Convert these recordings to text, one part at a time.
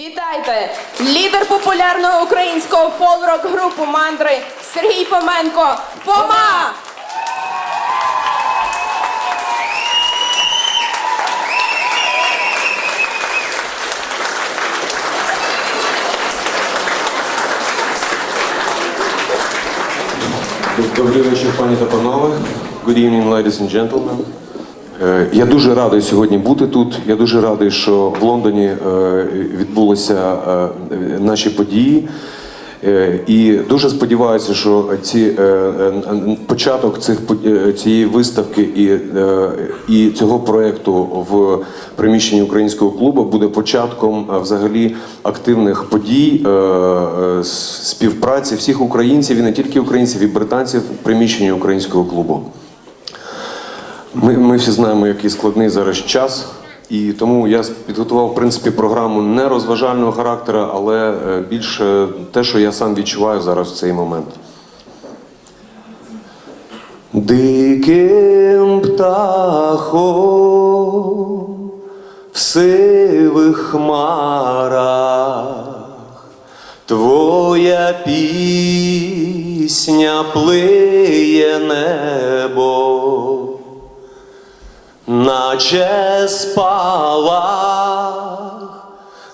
Вітайте! Лідер популярного українського полрок групу мандри Сергій Фоменко. Фома! Добрий вечір, пані та панове. Good evening, ladies and gentlemen. Е, Я дуже радий сьогодні бути тут. Я дуже радий, що в Лондоні е, відбулися е, наші події. І дуже сподіваюся, що ці початок цих цієї виставки і, і цього проекту в приміщенні українського клубу буде початком взагалі активних подій співпраці всіх українців і не тільки українців, і британців в приміщенні українського клубу. Ми, ми всі знаємо, який складний зараз час, і тому я підготував в принципі програму не розважального характеру, але е, більше те, що я сам відчуваю зараз в цей момент. Диким птахом в сивих хмарах Твоя пісня плиє небо, наче спалах,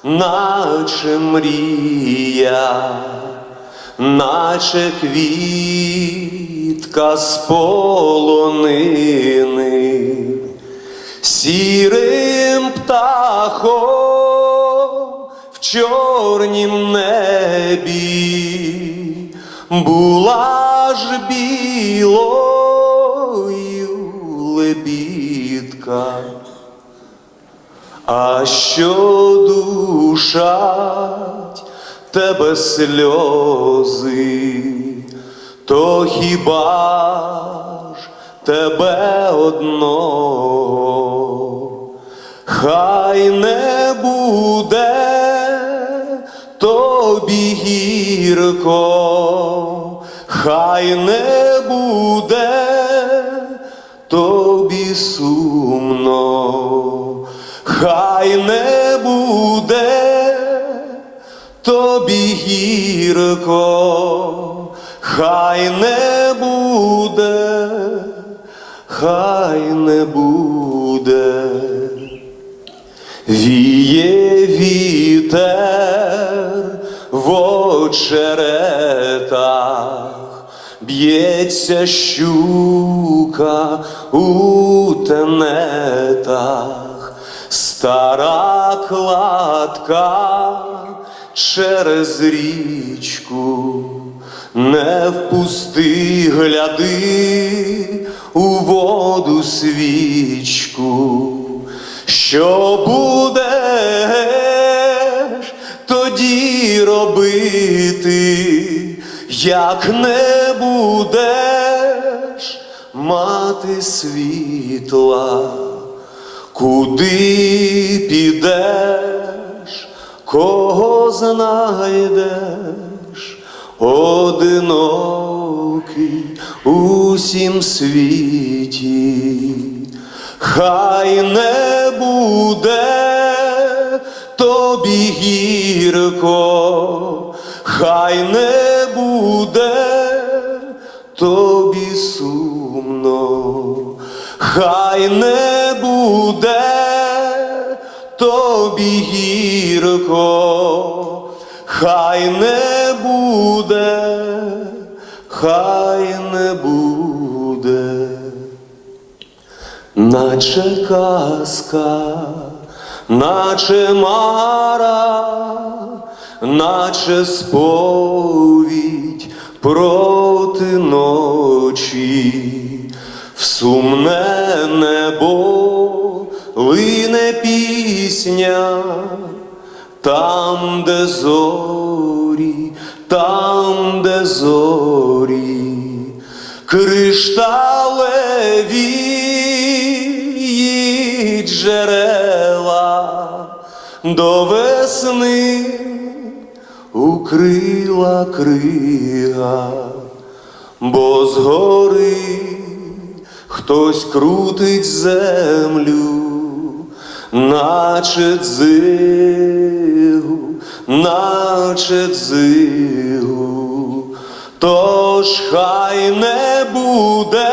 наче мрія, наче квітка з полонини, сірим птахом в чорнім небі була ж білою лебідка. А що душать тебе сльози, то хіба ж тебе одного, хай не буде тобі гірко, хай не буде сумно, хай не буде тобі гірко, хай не буде, хай не буде. Віє вітер в очеретах, б'ється щука у тенетах, стара кладка через річку, не впусти, гляди у воду свічку. Що будеш тоді робити, як не будеш мати світла, куди підеш, кого знайдеш, одинокий усім світі. Хай не буде тобі гірко, хай не буде тобі сумно, хай не буде тобі гірко, хай не буде, хай не буде. Наче казка, наче мара, наче сповідь проти ночі, в сумне небо лине пісня, там, де зорі, там, де зорі, кришталеві джерела до весни укрила крига, бо згори хтось крутить землю, наче дзигу наче дзигу, тож хай не буде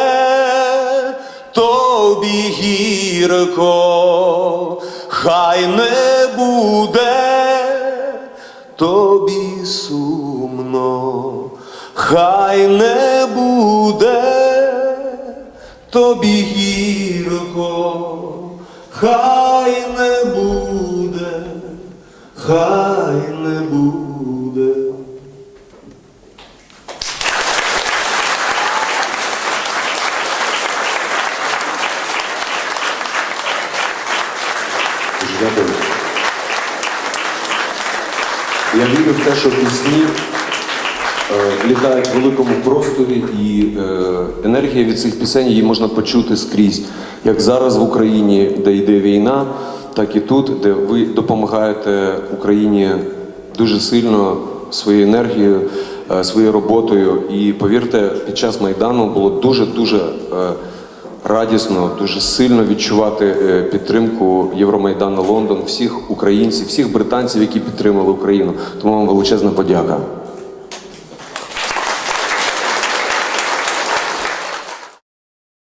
тобі гірко, хай не буде тобі сумно, хай не буде тобі гірко, хай не буде, хай не буде. Дякую. Я вірю в те, що пісні е, літають в великому просторі, і е, енергія від цих пісень її можна почути скрізь. Як зараз в Україні, де йде війна, так і тут, де ви допомагаєте Україні дуже сильно своєю енергією, е, своєю роботою. І повірте, під час Майдану було дуже-дуже. е, радісно, дуже сильно відчувати е, підтримку Євромайдану Лондон, всіх українців, всіх британців, які підтримали Україну. Тому вам величезна подяка.